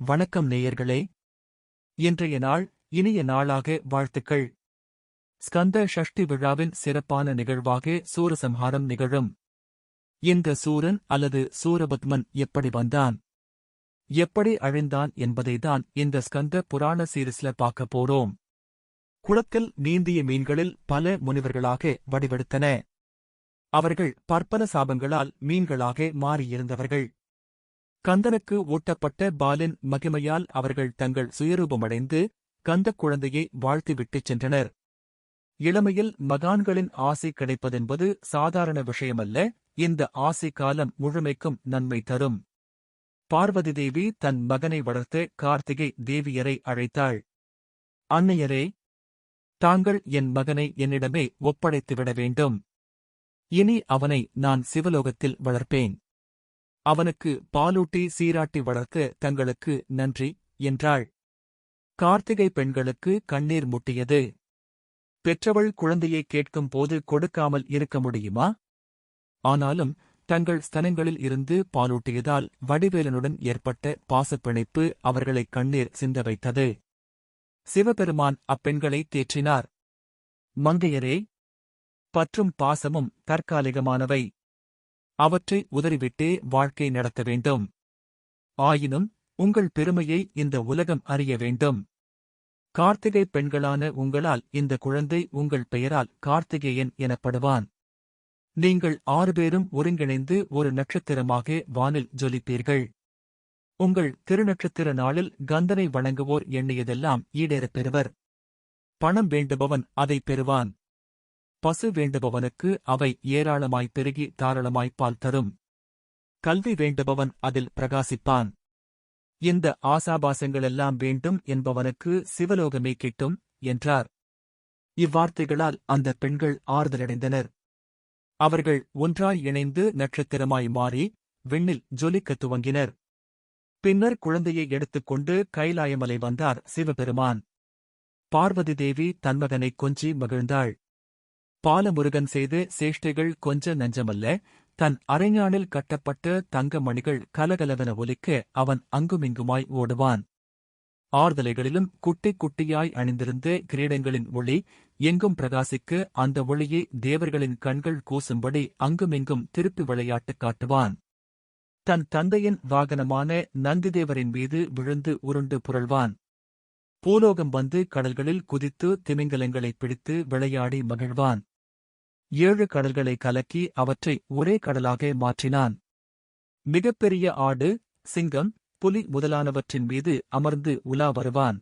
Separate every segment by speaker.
Speaker 1: வணக்கம் நேயர்களே. இன்றைய நாள் இனிய நாளாக வாழ்த்துக்கள். ஸ்கந்த ஷஷ்டி விழாவின் சிறப்பான நிகழ்வாக சூரசம்ஹாரம் நிகழும். இந்த சூரன் அல்லது சூரபத்மன் எப்படி வந்தான்? எப்படி அழிந்தான் என்பதைதான் இந்த ஸ்கந்த புராண சீரிஸ்ல பார்க்க போறோம். குளத்தில் நீந்திய மீன்களில் பல முனிவர்களாக வடிவெடுத்தன. அவர்கள் பற்பல சாபங்களால் மீன்களாக மாறியிருந்தவர்கள். கந்தனுக்கு ஊட்டப்பட்ட பாலின் மகிமையால் அவர்கள் தங்கள் சுயரூபமடைந்து கந்தக் குழந்தையை வாழ்த்திவிட்டுச் சென்றனர். இளமையில் மகான்களின் ஆசை கிடைப்பதென்பது சாதாரண விஷயமல்ல இந்த ஆசை காலம் முழுமைக்கும் நன்மை தரும். பார்வதி தேவி தன் மகனை வளர்த்து கார்த்திகை தேவியரை அழைத்தாள். அன்னையரே தாங்கள் என் மகனை என்னிடமே ஒப்படைத்துவிட வேண்டும். இனி அவனை நான் சிவலோகத்தில் வளர்ப்பேன். அவனுக்கு பாலூட்டி சீராட்டி வளர்க்க தங்களுக்கு நன்றி என்றாள். கார்த்திகை பெண்களுக்கு கண்ணீர் முட்டியது. பெற்றவள் குழந்தையை கேட்கும் போது கொடுக்காமல் இருக்க முடியுமா? ஆனாலும் தங்கள் ஸ்தனங்களில் இருந்து பாலூட்டியதால் வடிவேலனுடன் ஏற்பட்ட பாசப்பிணைப்பு அவர்களை கண்ணீர் சிந்த வைத்தது சிவபெருமான் அப்பெண்களை தேற்றினார். மங்கையரே பற்றும் பாசமும் தற்காலிகமானவை. அவற்றை உதறிவிட்டே வாழ்க்கை நடத்த வேண்டும். ஆயினும் உங்கள் பெருமையை இந்த உலகம் அறிய வேண்டும். கார்த்திகை பெண்களான உங்களால் இந்த குழந்தை உங்கள் பெயரால் கார்த்திகேயன் எனப்படுவான். நீங்கள் ஆறு பேரும் ஒருங்கிணைந்து ஒரு நட்சத்திரமாக வானில் ஜொலிப்பீர்கள். உங்கள் திருநட்சத்திர நாளில் கந்தனை வழங்குவோர் எண்ணியதெல்லாம் ஈடேறப் பெறுவர். பணம் வேண்டுபவன் அதை பெறுவான். பசு வேண்டுபவனுக்கு அவை ஏராளமாய் பெருகி தாராளமாய் பால் தரும். கல்வி வேண்டுபவன் அதில் பிரகாசிப்பான். இந்த ஆசாபாசங்களெல்லாம் வேண்டும் என்பவனுக்கு சிவலோகமே கிட்டும் என்றார். இவ்வார்த்தைகளால் அந்த பெண்கள் ஆறுதலடைந்தனர். அவர்கள் ஒன்றாய் இணைந்து நட்சத்திரமாய் மாறி விண்ணில் ஜொலிக்கத் துவங்கினர். பின்னர் குழந்தையை எடுத்துக்கொண்டு கைலாயமலை வந்தார் சிவபெருமான். பார்வதி தேவி தன்மகனை கொஞ்சி மகிழ்ந்தாள். பாலமுருகன் செய்து சேஷ்டைகள் கொஞ்ச நஞ்சமல்ல. தன் அரைஞானில் கட்டப்பட்ட தங்க மணிகள் கலகலவென ஒலிக்க அவன் அங்குமிங்குமாய் ஓடுவான். ஆர்தலைகளிலும் குட்டி குட்டியாய் அணிந்திருந்த கிரீடங்களின் ஒளி எங்கும் பிரகாசிக்க அந்த ஒளியை தேவர்களின் கண்கள் கூசும்படி அங்குமிங்கும் திருப்பி விளையாட்டு காட்டுவான். தன் தந்தையின் வாகனமான நந்திதேவரின் மீது விழுந்து உருண்டு புரள்வான். பூலோகம் வந்து கடல்களில் குதித்து திமிங்கலங்களைப் பிடித்து விளையாடி மகிழ்வான். ஏழு கடல்களை கலக்கி அவற்றை ஒரே கடலாக மாற்றினான். மிகப்பெரிய ஆடு சிங்கம் புலி முதலானவற்றின் மீது அமர்ந்து உலா வருவான்.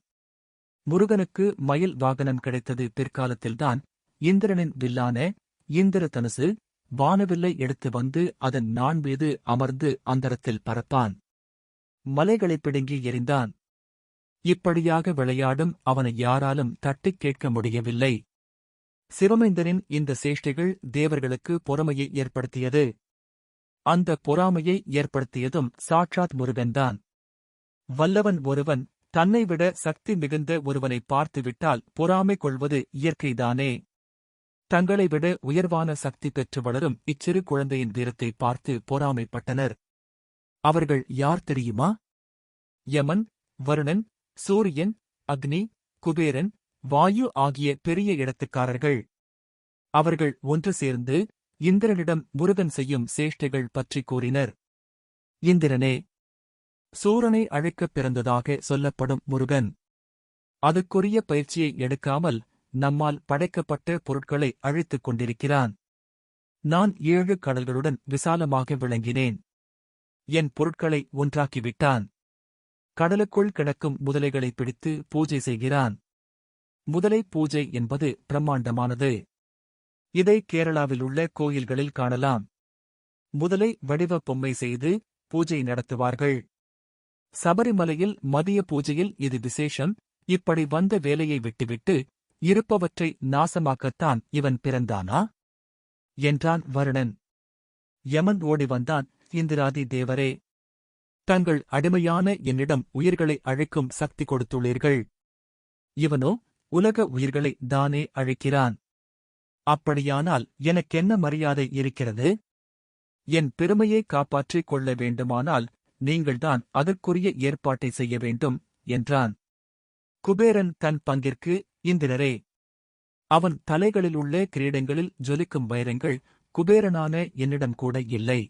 Speaker 1: முருகனுக்கு மயில் வாகனம் கிடைத்தது பிற்காலத்தில்தான். இந்திரனின் வில்லான இந்திர தனுசு வானவில்லை எடுத்து வந்து அதன் நான் மீது அமர்ந்து அந்தரத்தில் பறப்பான். மலைகளைப் பிடுங்கி எறிந்தான். இப்படியாக விளையாடும் அவனை யாராலும் தட்டிக் கேட்க முடியவில்லை. சிவமேந்தரின் இந்த சேஷ்டைகள் தேவர்களுக்கு பொறாமையை ஏற்படுத்தியது. அந்த பொறாமையை ஏற்படுத்தியதும் சாட்சாத் முருகன்தான் வல்லவன் ஒருவன் தன்னை விட சக்தி மிகுந்த ஒருவனை பார்த்துவிட்டால் பொறாமை கொள்வது இயற்கைதானே. தங்களை விட உயர்வான சக்தி பெற்று வளரும் இச்சிறு குழந்தையின் வீரத்தை பார்த்து பொறாமைப்பட்டனர். அவர்கள் யார் தெரியுமா? யமன் வருணன் சூரியன் அக்னி குபேரன் வாயு ஆகிய பெரிய இடத்துக்காரர்கள். அவர்கள் ஒன்று சேர்ந்து இந்திரனிடம் முருகன் செய்யும் சேஷ்டைகள் பற்றி கூறினர். இந்திரனே சூரனை அழைக்கப் பிறந்ததாக சொல்லப்படும் முருகன். அதுக்குரிய பயிற்சியை எடுக்காமல் நம்மால் படைக்கப்பட்ட பொருட்களை அழித்துக் கொண்டிருக்கிறான். நான் ஏழு கடல்களுடன் விசாலமாக விளங்கினேன். என் பொருட்களை ஒன்றாக்கிவிட்டான். கடலுக்குள் கிடக்கும் முதலைகளை பிடித்து பூஜை செய்கிறான். முதலை பூஜை என்பது பிரம்மாண்டமானது. இதை கேரளாவில் உள்ள கோயில்களில் காணலாம். முதலை வடிவ பொம்மை செய்து பூஜை நடத்துவார்கள். சபரிமலையில் மதிய பூஜையில் இது விசேஷம். இப்படி வந்த வேலையை விட்டுவிட்டு இருப்பவற்றை நாசமாக்கத்தான் இவன் பிறந்தானா? என்றான் வருணன். யமன் ஓடி வந்தான் இந்திராதி தேவரே! தங்கள் அடிமையான என்னிடம் உயிர்களை அழைக்கும் சக்தி கொடுத்துள்ளீர்கள். இவனோ உலக உயிர்களை தானே அழைக்கிறான். அப்படியானால் எனக்கென்ன மரியாதை இருக்கிறது? என் பெருமையை காப்பாற்றிக் கொள்ள வேண்டுமானால் நீங்கள்தான் அதற்குரிய ஏற்பாட்டை செய்ய வேண்டும் என்றான். குபேரன் தன் பங்கிற்கு இந்திரரே. அவன் தலைகளிலுள்ள கிரீடங்களில் ஜொலிக்கும் வைரங்கள் குபேரனான என்னிடம் கூட இல்லை.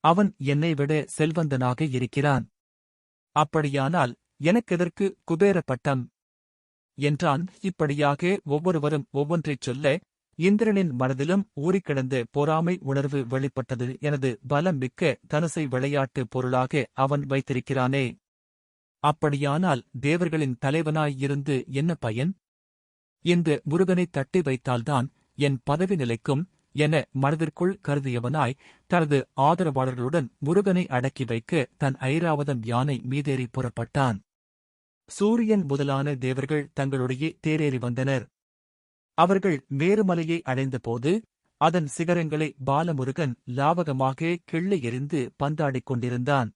Speaker 1: அவன் என்னை விட செல்வந்தனாக இருக்கிறான். அப்படியானால் எனக்கெதற்கு குபேர பட்டம் என்றான். இப்படியாக ஒவ்வொருவரும் ஒவ்வொன்றைச் சொல்ல இந்திரனின் மனதிலும் ஊறிக்கிடந்த பொறாமை உணர்வு வெளிப்பட்டது. எனது பலம் மிக்க தனுசை விளையாட்டு பொருளாக அவன் வைத்திருக்கிறானே. அப்படியானால் தேவர்களின் தலைவனாயிருந்து என்ன பயன்? இந்த முருகனை தட்டி வைத்தால்தான் என் பதவி நிலைக்கும் என மனதிற்குள் கருதியவனாய் தனது ஆதரவாளர்களுடன் முருகனை அடக்கி வைக்க தன் ஐராவதம் யானை மீதேறி புறப்பட்டான். சூரியன் முதலான தேவர்கள் தங்களுடைய தேரேறி வந்தனர். அவர்கள் மேருமலையை அடைந்தபோது அதன் சிகரங்களை பாலமுருகன் லாவகமாக கிள்ளி எறிந்து பந்தாடிக் கொண்டிருந்தான்.